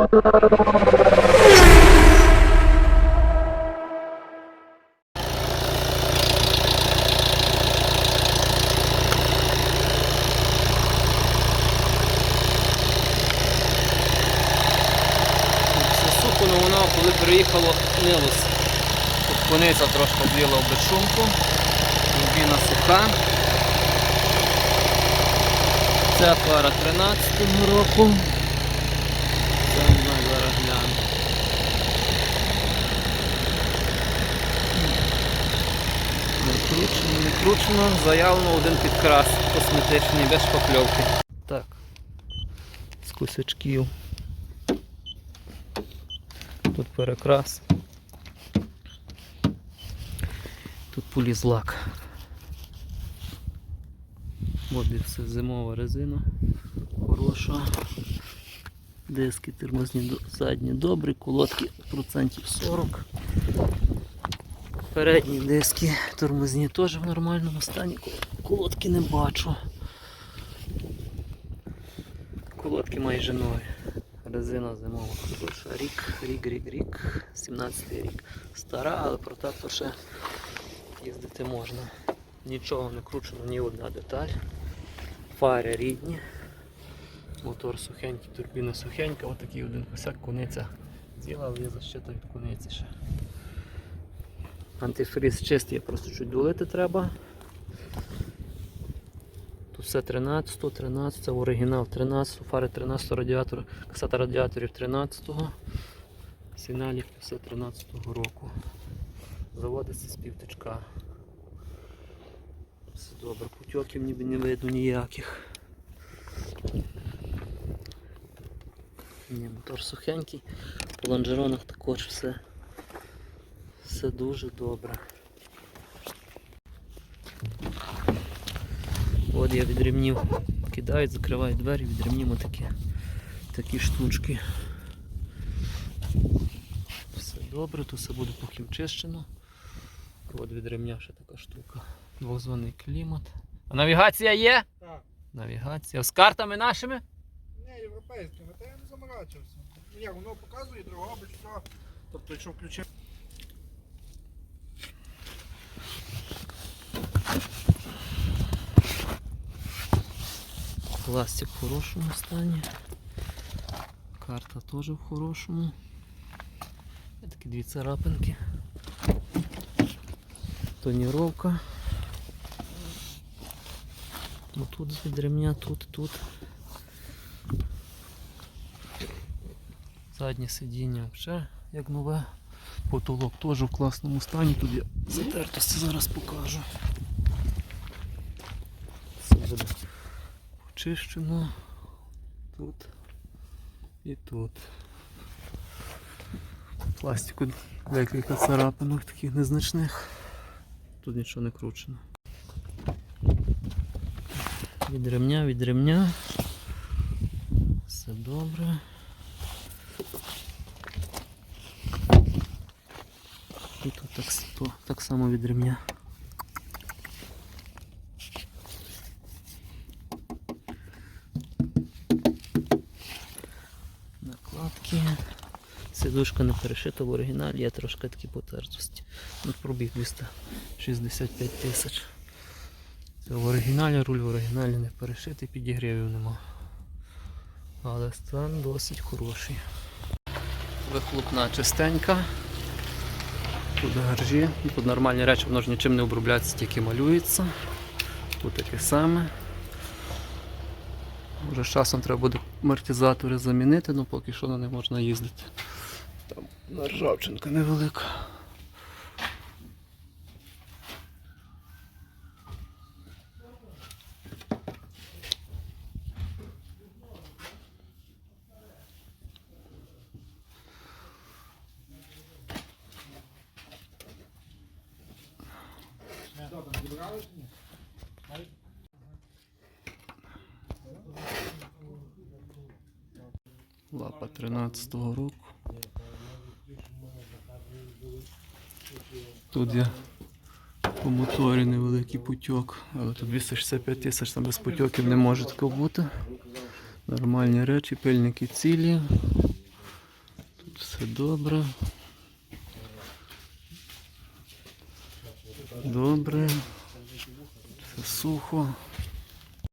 Сухо, воно коли приїхало, гнилося. Тут кониця трошки в безшумку. Лубіна суха. Ця пара 13-го року. Це не знаю, зараз гляну. Не кручено, не кручено. Заявлено один підкрас косметичний без шпакльовки. Так. З косячків. Тут перекрас. Тут полізлак. От і все зимова резина. Хороша. Диски тормозні задні добрі, колодки процентів 40. Передні диски тормозні теж в нормальному стані. Колодки не бачу. Колодки майже нові. Резина зимова. Рік, рік, рік, рік. 17 рік. Стара, але проте ще їздити можна. Нічого не кручено, ні одна деталь. Фари рідні. Мотор сухенький, турбіна сухенька, отакий один косяк, куниця ціла, але є защита від куниці ще. Антифріз чистий, просто чуть долити треба. Тут все 13, 13, це оригінал 13, фари 13 радіатор, касата радіаторів 13-го, сигналів все 13-го року. Заводиться з півтичка. Все добре, путьоків ніби не видно ніяких. Ні, мотор сухенький, по лонжеронах також все, все дуже добре. От я від ремнів кидають, закривають двері, від ремнів такі, такі штучки. Все добре, тут все буде похімчищено. От від ремня ще така штука. Двозвонний клімат. А навігація є? Так. Навігація. З картами нашими? Не, європейськими, та я не заморачився. Ну як, воно показує робить, що. Тобто, якщо включити. Пластик в хорошому стані. Карта теж в хорошому. Є такі дві царапинки. Тоніровка. Ну тут від ремня, тут, тут. Заднє сидіння взагалі як нове. Потолок теж в класному стані. Тут я затертості зараз покажу. Все буде почищено тут і тут. Пластику декілька царапинок таких незначних. Тут нічого не кручено. Від ремня, від ремня. Все добре. Тут так, то, так само від ремня. Накладки. Сидушка не перешита в оригіналі, є трошки такі потертості. Пробіг 265 тисяч. Це в оригіналі, руль в оригіналі не перешитий, підігрівів нема. Але стан досить хороший. Вихлопна чистенька. Тут гаржі, Ну, тут нормальні речі, воно ж нічим не обробляється, тільки малюється. Тут таке саме. Вже з часом треба буде амортизатори замінити, але поки що на них можна їздити. Там ржавчинка невелика. Лапа 13-го року. Тут є по моторі невеликий путьок, але тут 265 тисяч, там без путьоків не може такого бути. Нормальні речі, пильники цілі. Тут Все добре. Добре. Сухо.